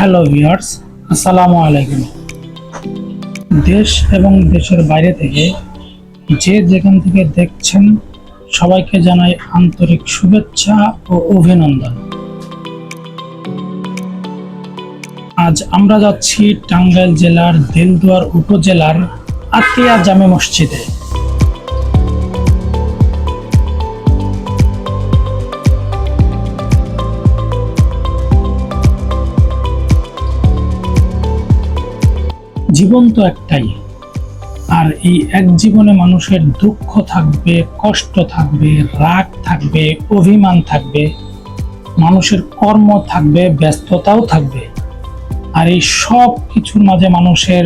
Hello viewers আসসালামু আলাইকুম দেশ এবং দেশের বাইরে থেকে যে যেখান থেকে দেখছেন, সবাইকে জানাই আন্তরিক শুভেচ্ছা ও অভিনন্দন। আজ আমরা যাচ্ছি টাঙ্গাইল জেলার দেলদুয়ার উপজেলার আতিয়া জামে মসজিদে। জীবন তো একটাই। আর এই এক জীবনে মানুষের দুঃখ থাকবে, কষ্ট থাকবে, রাগ থাকবে, অভিমান থাকবে, মানুষের কর্ম থাকবে, ব্যস্ততাও থাকবে। আর এই সব কিছুর মাঝে মানুষের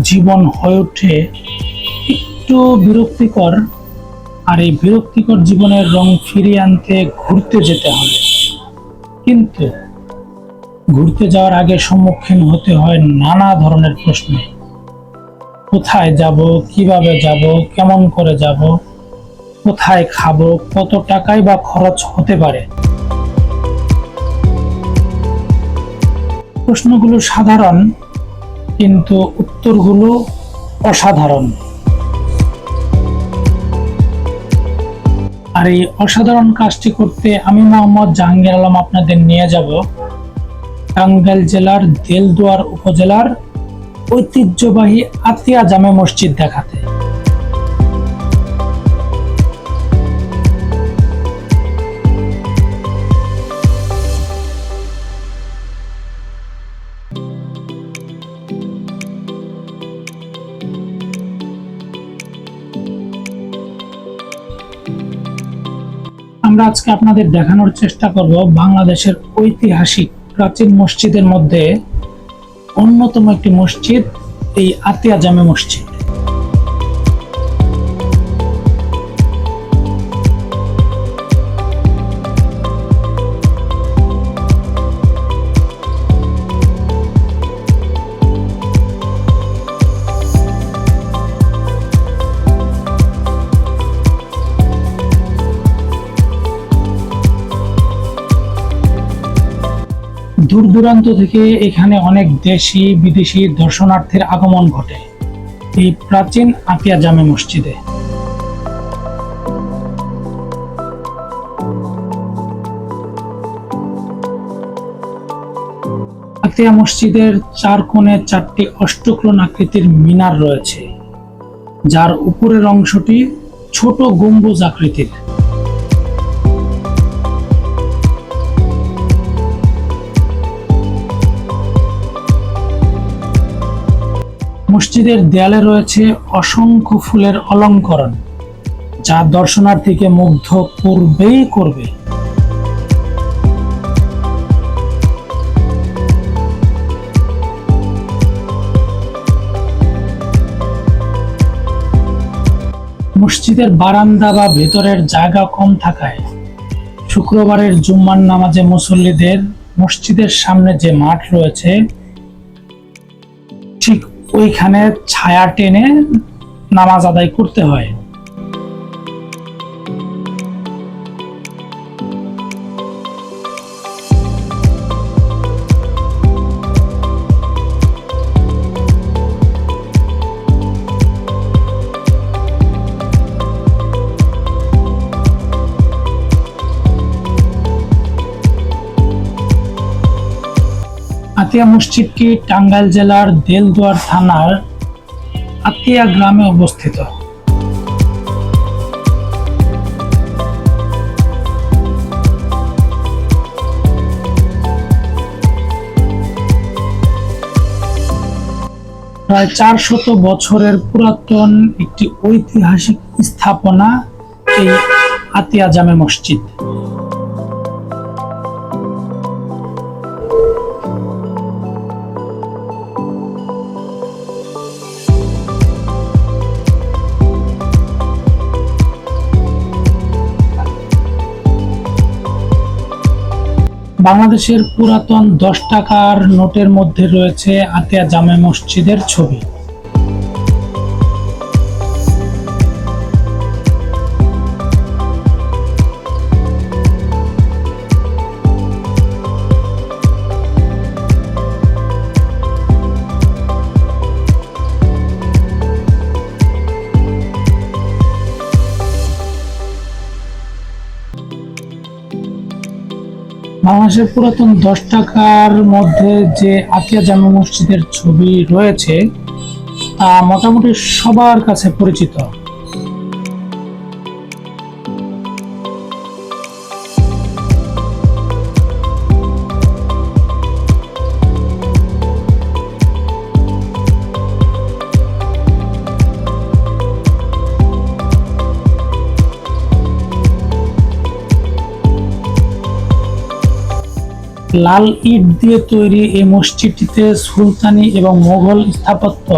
জীবন হয়ে ওঠে একটু বিরক্তিকর। আর এই বিরক্তিকর জীবনের রং ফিরিয়ে আনতে ঘুরতে যেতে হবে। কিন্তু ঘুরতে যাওয়ার আগে সম্মুখীন হতে হয় নানা ধরনের প্রশ্ন। কোথায় যাব, কীভাবে যাব, কেমন করে যাব, কোথায় খাব, কত টাকাই বা খরচ হতে পারে? প্রশ্নগুলো সাধারণ, কিন্তু উত্তরগুলো অসাধারণ। আর এই অসাধারণ কাজটি করতে আমি মোহাম্মদ জাহাঙ্গীর আলম আপনাদের নিয়ে যাব। টাঙ্গাইল জেলার দেলদুয়ার উপজেলার ঐতিহ্যবাহী আতিয়া জামে মসজিদ দেখাতে। আমরা আজকে আপনাদের দেখানোর চেষ্টা করব বাংলাদেশের ঐতিহাসিক প্রাচীন মসজিদের মধ্যে অন্যতম একটি মসজিদ এই আতিয়া জামে মসজিদ। দূর দূরান্ত থেকে এখানে অনেক দেশি, বিদেশি দর্শনার্থীর আগমন ঘটে। এই প্রাচীন আতিয়া জামে মসজিদে। আতিয়া মসজিদের চার কোণে চারটি অষ্টক্রণ আকৃতির মিনার রয়েছে, যার উপরের অংশটি ছোট গম্বুজ আকৃতির। মসজিদের দেয়ালে রয়েছে অসংখ্য ফুলের অলঙ্করণ, যা দর্শনার্থীকে মুগ্ধ করবেই করবে। মসজিদের বারান্দা বা ভেতরের জায়গা কম থাকায় শুক্রবারের জুম্মার নামাজে মুসল্লিদের মসজিদের সামনে যে মাঠ রয়েছে ওইখানে ছায়া টেনে নামাজ আদায় করতে হয়। আতিয়া মসজিদটি টাঙ্গাইল জেলার দেলদুয়ার থানার আতিয়া গ্রামে অবস্থিত? প্রায় চারশত বছরের পুরাতন একটি ঐতিহাসিক স্থাপনা এই আতিয়া জামে মসজিদ। বাংলাদেশের পুরাতন দশ টাকার নোটের মধ্যে রয়েছে আতিয়া জামে মসজিদের ছবি। বাংলাদেশের পুরাতন দশ টাকার মধ্যে যে আতিয়া জামা মসজিদের ছবি রয়েছে, তা মোটামুটি সবার কাছে পরিচিত। লাল ইট দিয়ে তৈরি এই মসজিদটিতে সুলতানি এবং মোগল স্থাপত্য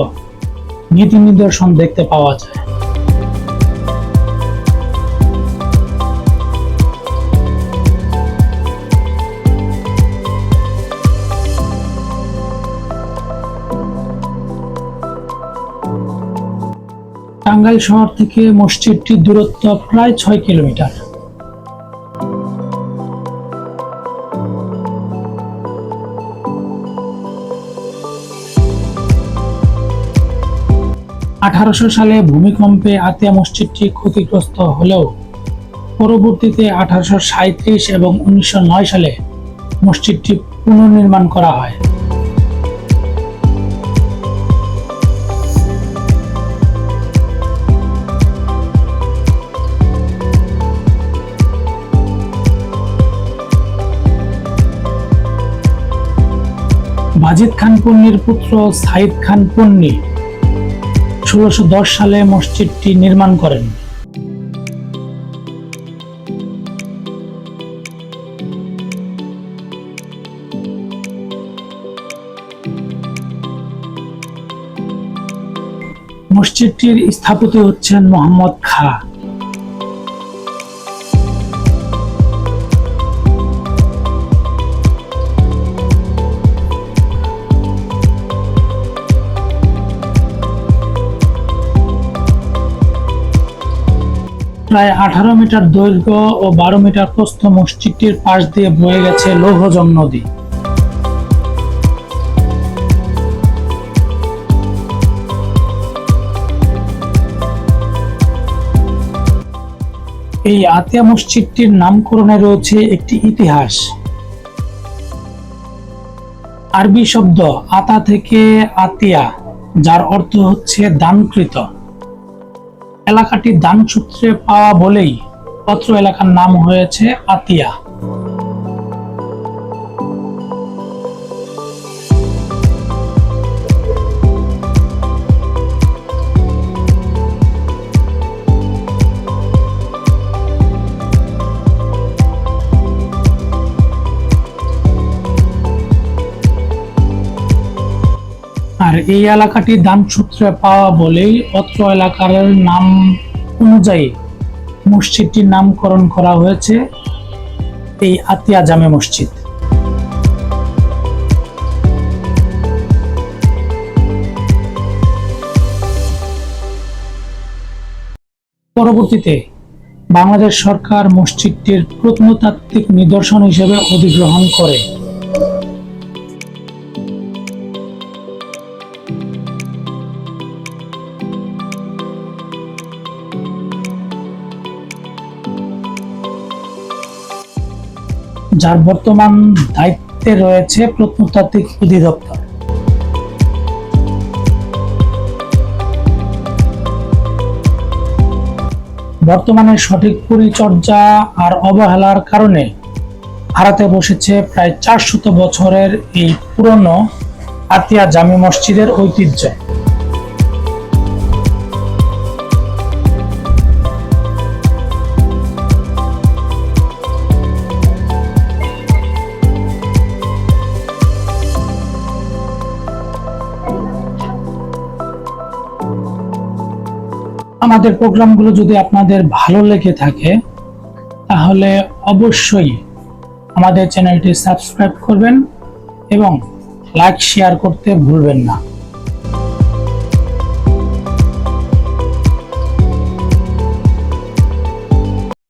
নীতি নিদর্শন দেখতে পাওয়া যায়। টাঙ্গাইল শহর থেকে মসজিদটির দূরত্ব প্রায় ছয় কিলোমিটার। আঠারোশো সালে ভূমিকম্পে আতিয়া মসজিদটি ক্ষতিগ্রস্ত হলেও পরবর্তীতে আঠারোশো এবং উনিশশো নয় সালে মসজিদটি পুনর্নির্মাণ করা হয়। বাজিদ খান পন্নির পুত্র সাইদ খান পন্নী ষোলোশো সালে মসজিদটি নির্মাণ করেন। মসজিদটির স্থপতি হচ্ছেন মোহাম্মদ খা। প্রায় আঠারো মিটার দৈর্ঘ্য ও বারো মিটার প্রস্থ মসজিদটির পাশ দিয়ে বয়ে গেছে লৌহজং নদী। এই আতিয়া মসজিদটির নামকরণে রয়েছে একটি ইতিহাস। আরবি শব্দ আতা থেকে আতিয়া, যার অর্থ হচ্ছে দানকৃত। এলাকাটি দান সূত্রে পাওয়া বলেই পত্র এলাকার নাম হয়েছে আতিয়া। এই এলাকাটি দান সূত্রে পাওয়া বলেই অত্র এলাকার নাম অনুযায়ী মসজিদটির নামকরণ করা হয়েছে এই আতিয়া জামে মসজিদ। পরবর্তীতে বাংলাদেশ সরকার মসজিদটির প্রত্নতাত্ত্বিক নিদর্শন হিসেবে অধিগ্রহণ করে। যার বর্তমান দায়িত্বে রয়েছে প্রত্নতাত্ত্বিক অধিদপ্তর। বর্তমানে সঠিক পরিচর্যা আর অবহেলার কারণে হারাতে বসেছে প্রায় চারশত বছরের এই পুরনো আতিয়া জামি মসজিদের ঐতিহ্য। আমাদের প্রোগ্রামগুলো যদি আপনাদের ভালো লেগে থাকে, তাহলে অবশ্যই আমাদের চ্যানেলটি সাবস্ক্রাইব করবেন এবং লাইক, শেয়ার করতে ভুলবেন না।